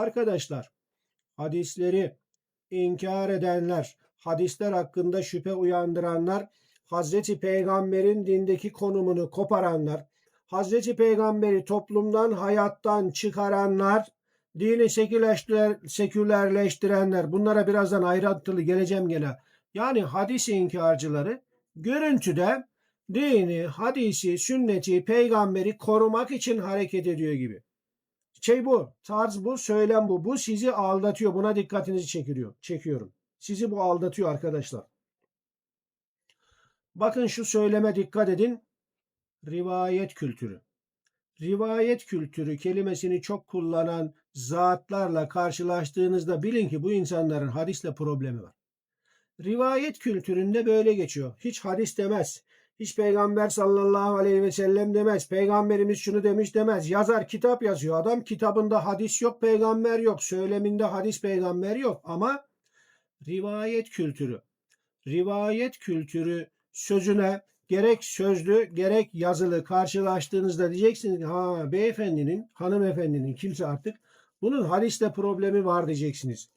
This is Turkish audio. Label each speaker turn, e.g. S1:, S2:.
S1: Arkadaşlar hadisleri inkar edenler, hadisler hakkında şüphe uyandıranlar, Hazreti Peygamber'in dindeki konumunu koparanlar, Hazreti Peygamber'i toplumdan, hayattan çıkaranlar, dini sekülerleştiren- sekülerleştirenler, bunlara birazdan ayrıntılı geleceğim gene. Yani hadis inkarcıları görüntüde dini, hadisi, sünneti, peygamberi korumak için hareket ediyor gibi. Şey bu, tarz bu, söylem bu. Bu sizi aldatıyor. Buna dikkatinizi çekiyor, çekiyorum. Sizi bu aldatıyor arkadaşlar. Bakın şu söyleme dikkat edin. Rivayet kültürü. Rivayet kültürü kelimesini çok kullanan zatlarla karşılaştığınızda bilin ki bu insanların hadisle problemi var. Rivayet kültüründe böyle geçiyor. Hiç hadis demez. Hiç peygamber sallallahu aleyhi ve sellem demez. Peygamberimiz şunu demiş demez. Yazar kitap yazıyor. Adam kitabında hadis yok, peygamber yok. Söyleminde hadis peygamber yok. Ama rivayet kültürü. Rivayet kültürü sözüne gerek sözlü gerek yazılı karşılaştığınızda diyeceksiniz ki ha beyefendinin, hanımefendinin kimse artık bunun hadisle problemi var diyeceksiniz.